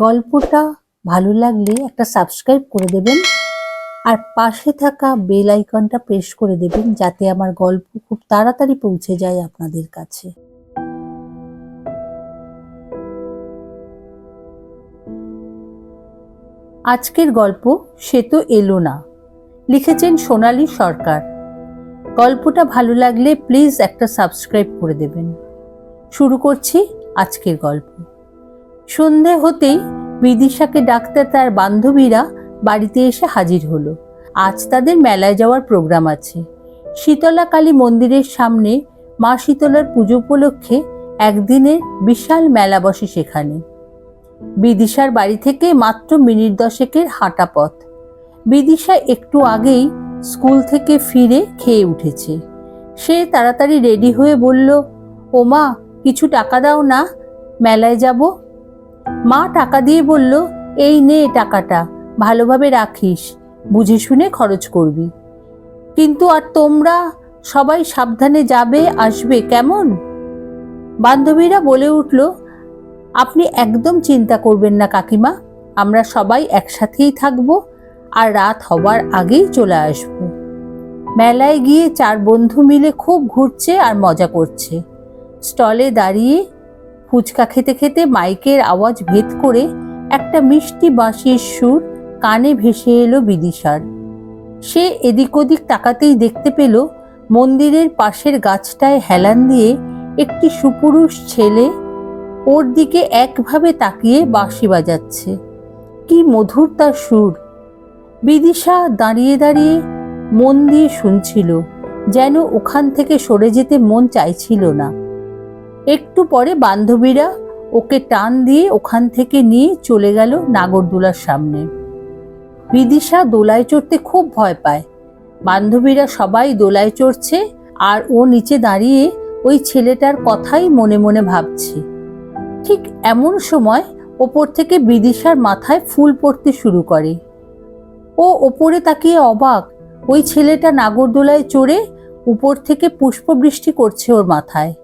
গল্পটা ভালো লাগলে একটা সাবস্ক্রাইব করে দেবেন আর পাশে থাকা বেল আইকনটা প্রেস করে দেবেন যাতে আমার গল্প খুব তাড়াতাড়ি পৌঁছে যায় আপনাদের কাছে। আজকের গল্প সে তো এলো না, লিখেছেন সোনালী সরকার। গল্পটা ভালো লাগলে প্লিজ একটা সাবস্ক্রাইব করে দেবেন। শুরু করছি আজকের গল্প। সন্ধে হতেই বিদিশাকে ডাকতে তার বান্ধবীরা বাড়িতে এসে হাজির হলো। আজ তাদের মেলায় যাওয়ার প্রোগ্রাম আছে। শীতলা কালী মন্দিরের সামনে মা শীতলার পুজো উপলক্ষে একদিনের বিশাল মেলা বসে সেখানে। বিদিশার বাড়ি থেকে মাত্র মিনিট দশেকের হাঁটা পথ। বিদিশা একটু আগেই স্কুল থেকে ফিরে খেয়ে উঠেছে। সে তাড়াতাড়ি রেডি হয়ে বলল ও মা কিছু টাকা দাও না, মেলায় যাব? মা টাকা দিয়ে বলল, এই নে টাকাটা, ভালোভাবে রাখিস, বুঝে শুনে খরচ করবি। কিন্তু আর তোমরা সবাই সাবধানে যাবে, আসবে কেমন? বান্ধবীরা বলে উঠল, আপনি একদম চিন্তা করবেন না কাকিমা, আমরা সবাই একসাথেই থাকব আর রাত হবার আগেই চলে আসব। মেলায় গিয়ে চার বন্ধু মিলে খুব ঘুরছে আর মজা করছে। স্টলে দাঁড়িয়ে ফুচকা খেতে খেতে মাইকের আওয়াজ ভেদ করে একটা মিষ্টি বাঁশির সুর কানে ভেসে এলো বিদিশার। সে এদিক ওদিক তাকাতেই দেখতে পেল মন্দিরের পাশের গাছটায় হেলান দিয়ে একটি সুপুরুষ ছেলে ওর দিকে একভাবে তাকিয়ে বাঁশি বাজাচ্ছে। কি মধুর তার সুর। বিদিশা দাঁড়িয়ে দাঁড়িয়ে মন দিয়ে শুনছিল, যেন ওখান থেকে সরে যেতে মন চাইছিল না। একটু পরে বান্ধবীরা ওকে টান দিয়ে ওখান থেকে নিয়ে চলে গেল নাগরদোলার সামনে। বিদিশা দোলায় চড়তে খুব ভয় পায়। বান্ধবীরা সবাই দোলায় চড়ছে আর ও নিচে দাঁড়িয়ে ওই ছেলেটার কথাই মনে মনে ভাবছে। ঠিক এমন সময় ওপর থেকে বিদিশার মাথায় ফুল পড়তে শুরু করে। ও ওপরে তাকিয়ে অবাক, ওই ছেলেটা নাগরদোলায় চড়ে উপর থেকে পুষ্পবৃষ্টি করছে ওর মাথায়।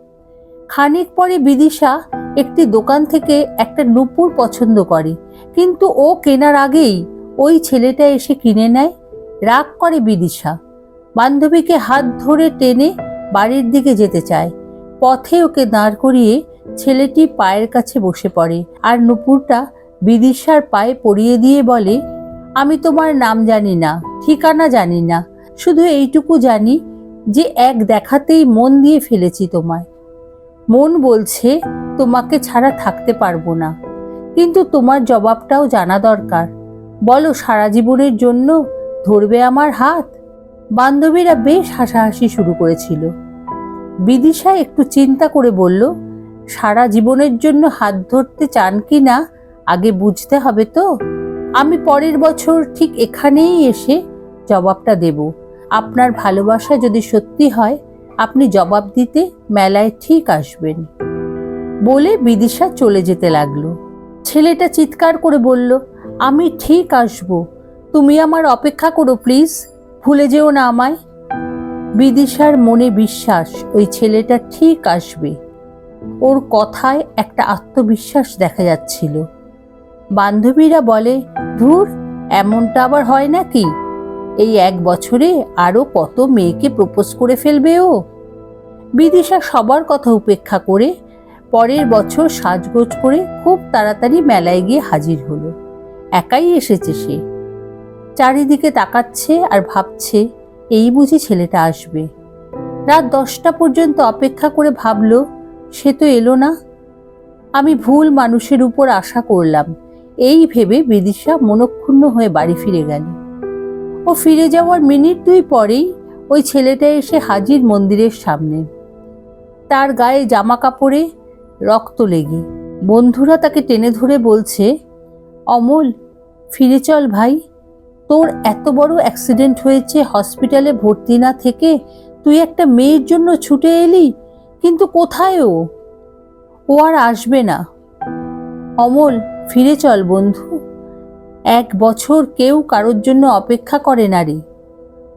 খানিক পরে বিদিশা একটি দোকান থেকে একটা নুপুর পছন্দ করে। কিন্তু ও কেনার আগেই ওই ছেলেটা এসে কিনে নেয়। রাগ করে বিদিশা। বান্ধবীকে হাত ধরে টেনে বাড়ির দিকে যেতে চায়। পথে ওকে দাঁড় করিয়ে ছেলেটি পায়ের কাছে বসে পড়ে আর নুপুরটা বিদিশার পায়ে পরিয়ে দিয়ে বলে, আমি তোমার নাম জানি না, ঠিকানা জানি না। শুধু এইটুকু জানি যে এক দেখাতেই মন দিয়ে ফেলেছি তোমায়। মন বলছে, তোমাকে ছাড়া থাকতে পারব না। কিন্তু তোমার জবাবটাও জানা দরকার। বলো, সারা জীবনের জন্য ধরবে আমার হাত? বান্ধবীরা বেশ হাসাহাসি শুরু করেছিল। বিদিশা একটু চিন্তা করে বলল, সারা জীবনের জন্য হাত ধরতে চান কি না, আগে বুঝতে হবে তো। আমি পরের বছর ঠিক এখানেই এসে জবাবটা দেব। আপনার ভালোবাসা যদি সত্যি হয় আপনি জবাব দিতে মেলায় ঠিক আসবেন বলে বিদিশা চলে যেতে লাগল। ছেলেটা চিৎকার করে বলল, আমি ঠিক আসব। তুমি আমার অপেক্ষা করো, প্লিজ। ভুলে যেও না আমায়। বিদিশার মনে বিশ্বাস, ওই ছেলেটা ঠিক আসবে। ওর কথায় একটা আত্মবিশ্বাস দেখা যাচ্ছিল। বান্ধবীরা বলে, ধুর, এমনটা আবার হয় নাকি? এই এক বছরে আরও কত মেয়েকে প্রপোজ করে ফেলবে ও? বিদিশা সবার কথা উপেক্ষা করে পরের বছর সাজগোজ করে খুব তাড়াতাড়ি মেলায় গিয়ে হাজির হলো। একাই এসেছে সে। চারিদিকে তাকাচ্ছে আর ভাবছে, এই বুঝি ছেলেটা আসবে। রাত দশটা পর্যন্ত অপেক্ষা করে ভাবলো, সে তো এলো না। আমি ভুল মানুষের উপর আশা করলাম। এই ভেবে বিদিশা মনক্ষুণ্ণ হয়ে বাড়ি ফিরে গেল। ও ফিরে যাওয়ার মিনিট দুই পরেই ওই ছেলেটা এসে হাজির মন্দিরের সামনে। তার গায়ে জামা কাপড়ে রক্ত লেগে। বন্ধুরা তাকে টেনে ধরে বলছে, অমল, ফিরে চল ভাই। তোর এত বড় অ্যাক্সিডেন্ট হয়েছে হসপিটালে ভর্তি না থেকে তুই একটা মেয়ের জন্য ছুটে এলি, কিন্তু কোথায় ও? ও আর আসবে না। অমল, ফিরে চল বন্ধু। এক বছর কেউ কারোর জন্য অপেক্ষা করে না রে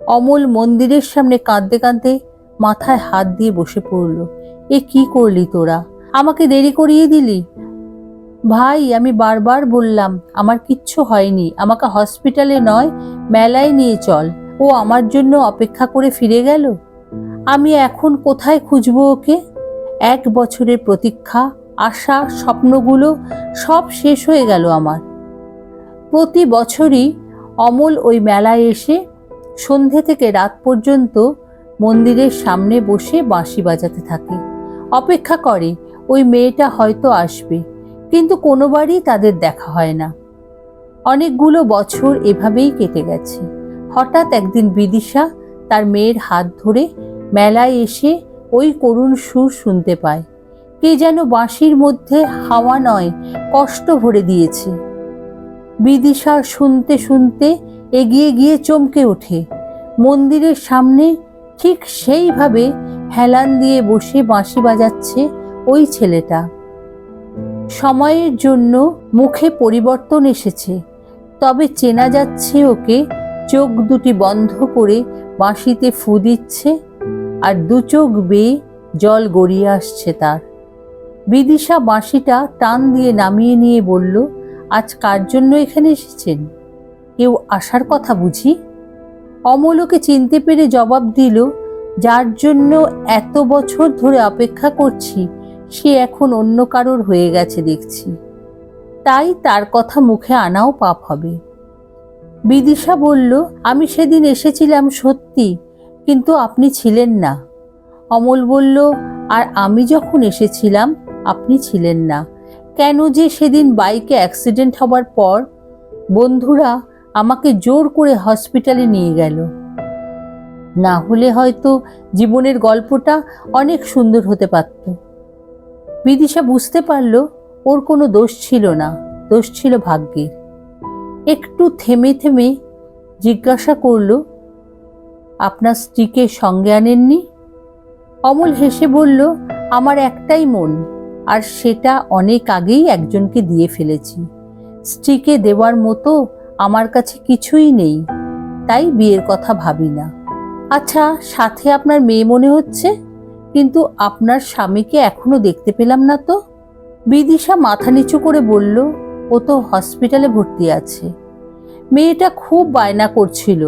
অমল মন্দিরের সামনে কাঁদতে কাঁদতে মাথায় হাত দিয়ে বসে পড়ল। এ কি করলি তোরা? আমাকে দেরি করিয়ে দিলি? ভাই, আমি বারবার বললাম, আমার কিচ্ছু হয়নি। আমাকে হসপিটালে নয়, মেলায় নিয়ে চল। ও আমার জন্য অপেক্ষা করে ফিরে গেল। আমি এখন কোথায় খুঁজবো ওকে? এক বছরের প্রতীক্ষা, আশা, স্বপ্নগুলো সব শেষ হয়ে গেল আমার। প্রতি বছরই অমল ওই মেলায় এসে সন্ধে থেকে রাত পর্যন্ত মন্দিরের সামনে বসে বাঁশি বাজাতে থাকে। অপেক্ষা করে, ওই মেয়েটা হয়তো আসবে, কিন্তু কোনোবারই তাদের দেখা হয় না। অনেকগুলো বছর এভাবেই কেটে গেছে। হঠাৎ একদিন বিদিশা তার মেয়ের হাত ধরে মেলায় এসে ওই করুণ সুর শুনতে পায়। কে যেন বাঁশির মধ্যে হাওয়া নয়, কষ্ট ভরে দিয়েছে। বিদিশা শুনতে শুনতে এগিয়ে গিয়ে চমকে ওঠে। মন্দিরের সামনে ঠিক সেইভাবে হেলান দিয়ে বসে বাঁশি বাজাচ্ছে ওই ছেলেটা। সময়ের জন্য মুখে পরিবর্তন এসেছে, তবে চেনা যাচ্ছে ওকে চোখ দুটি বন্ধ করে বাঁশিতে ফু দিচ্ছে আর দু চোখ বেয়ে জল গড়িয়ে আসছে তার। বিদিশা বাঁশিটা টান দিয়ে নামিয়ে নিয়ে বলল আজ কার জন্য এখানে এসেছেন? কেউ আসার কথা বুঝি? অমলকে চিনতে পেরে জবাব দিল, যার জন্য এত বছর ধরে অপেক্ষা করছি, সে এখন অন্য কারোর হয়ে গেছে দেখছি। তাই তার কথা মুখে আনাও পাপ হবে। বিদিশা বলল, আমি সেদিন এসেছিলাম সত্যি, কিন্তু আপনি ছিলেন না। অমল বলল, আর আমি যখন এসেছিলাম, আপনি ছিলেন না। কেন যে সেদিন বাইকে অ্যাক্সিডেন্ট হবার পর বন্ধুরা আমাকে জোর করে হসপিটালে নিয়ে গেল। না হলে হয়তো জীবনের গল্পটা অনেক সুন্দর হতে পারত। বিদিশা বুঝতে পারল ওর কোনো দোষ ছিল না, দোষ ছিল ভাগ্যের। একটু থেমে থেমে জিজ্ঞাসা করল, আপনার স্ত্রীকে সঙ্গে আনেননি? অমল হেসে বলল, আমার একটাই মন। আর সেটা অনেক আগেই একজনকে দিয়ে ফেলেছি। স্ত্রীকে দেওয়ার মতো আমার কাছে কিছুই নেই, তাই বিয়ের কথা ভাবি না। আচ্ছা সাথে আপনার মেয়ে মনে হচ্ছে? কিন্তু আপনার স্বামীকে এখনও দেখতে পেলাম না তো? বিদিশা মাথা নিচু করে বলল, ও তো হসপিটালে ভর্তি আছে। মেয়েটা খুব বায়না করছিল,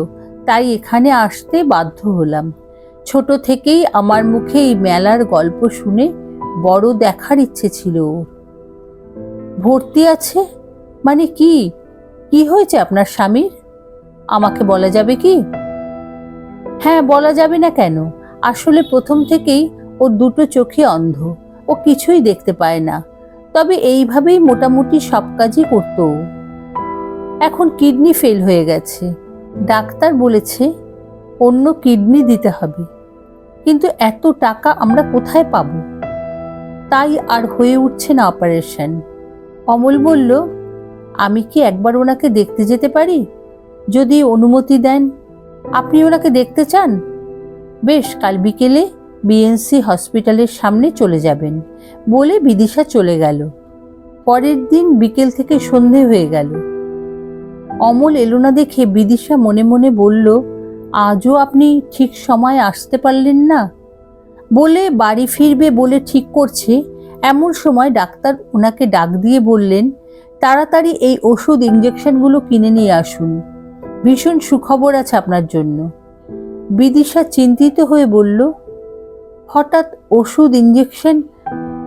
তাই এখানে আসতে বাধ্য হলাম। ছোট থেকেই আমার মুখে এই মেলার গল্প শুনে বড় দেখার ইচ্ছে ছিল। ওর ভর্তি আছে? মানে কি? কি হয়েছে আপনার স্বামীর? আমাকে বলা যাবে কি? হ্যাঁ বলা যাবে না কেন। আসলে প্রথম থেকেই ও দুটো চোখে অন্ধ। ও কিছুই দেখতে পায় না। তবে এইভাবেই মোটামুটি সব কাজই করত এখন কিডনি ফেল হয়ে গেছে। ডাক্তার বলেছে অন্য কিডনি দিতে হবে। কিন্তু এত টাকা আমরা কোথায় পাবো? তাই আর হয়ে উঠছে না অপারেশন অমল বলল, আমি কি একবার ওনাকে দেখতে যেতে পারি? যদি অনুমতি দেন। আপনি ওনাকে দেখতে চান? বেশ, কাল বিকেলে বিএনসি হসপিটালের সামনে চলে যাবেন বলে বিদিশা চলে গেল। পরের দিন বিকেল থেকে সন্ধে হয়ে গেল। অমল এলো না দেখে বিদিশা মনে মনে বলল, আজও আপনি ঠিক সময় আসতে পারলেন না? বলে বাড়ি ফিরবে বলে ঠিক করছে এমন সময় ডাক্তার ওনাকে ডাক দিয়ে বললেন, তাড়াতাড়ি এই ওষুধ ইঞ্জেকশনগুলো কিনে নিয়ে আসুন। ভীষণ সুখবর আছে আপনার জন্য। বিদিশা চিন্তিত হয়ে বলল, হঠাৎ ওষুধ ইঞ্জেকশন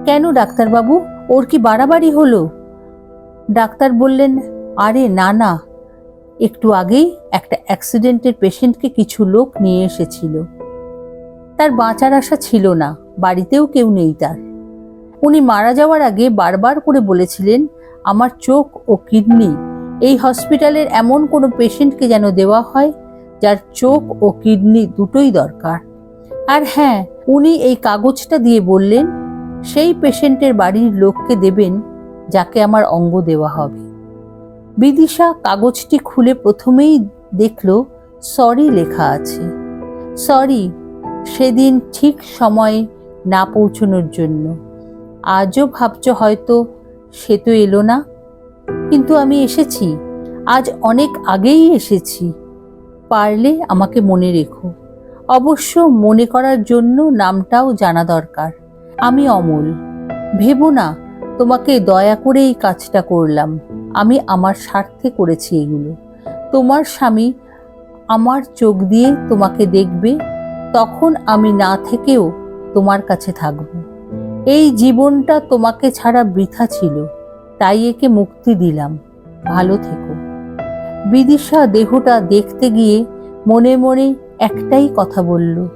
কেন ডাক্তারবাবু? ওর কি বাড়াবাড়ি হলো? ডাক্তার বললেন, আরে না না। একটু আগেই একটা অ্যাক্সিডেন্টের পেশেন্টকে কিছু লোক নিয়ে এসেছিল। তার বাঁচার আশা ছিল না, বাড়িতেও কেউ নেই তার। উনি মারা যাওয়ার আগে বারবার করে বলেছিলেন, আমার চোখ ও কিডনি, এই হসপিটালের এমন কোনো পেশেন্টকে যেন দেওয়া হয়, যার চোখ ও কিডনি দুটোই দরকার। আর হ্যাঁ উনি এই কাগজটা দিয়ে বললেন, সেই পেশেন্টের বাড়ির লোককে দেবেন, যাকে আমার অঙ্গ দেওয়া হবে। বিদিশা কাগজটি খুলে প্রথমেই দেখল, সরি লেখা আছে। সরি সেদিন ঠিক সময়ে না পৌঁছনোর জন্য। আজও ভাবছ হয়তো সে তো এলো না। কিন্তু আমি এসেছি, আজ অনেক আগেই এসেছি। পারলে আমাকে মনে রেখো। অবশ্য মনে করার জন্য নামটাও জানা দরকার। আমি অমল। ভেবো না, তোমাকে দয়া করে এই কাজটা করলাম। আমি আমার স্বার্থে করেছি এগুলো। তোমার স্বামী আমার চোখ দিয়ে তোমাকে দেখবে, তখন আমি না থেকেও তোমার কাছে থাকব। এই জীবনটা তোমাকে ছাড়া বৃথা ছিল, তাই একে মুক্তি দিলাম। ভালো থেকো। বিদিশা দেহটা দেখতে গিয়ে মনে মনে একটাই কথা বলল,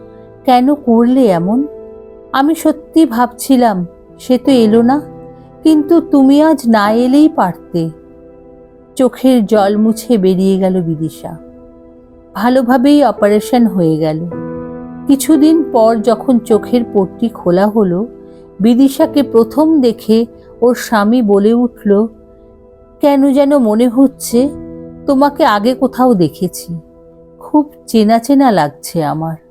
কেন করলে এমন? আমি সত্যি ভাবছিলাম সে তো এলো না, কিন্তু তুমি আজ না এলেই পারতে। চোখের জল মুছে বেরিয়ে গেল বিদিশা। ভালোভাবেই অপারেশন হয়ে গেল। কিছুদিন পর যখন চোখের পট্টি খোলা হলো বিদিশাকে প্রথম দেখে ওর স্বামী বলে উঠল, কেন যেন মনে হচ্ছে তোমাকে আগে কোথাও দেখেছি। খুব চেনা চেনা লাগছে আমার।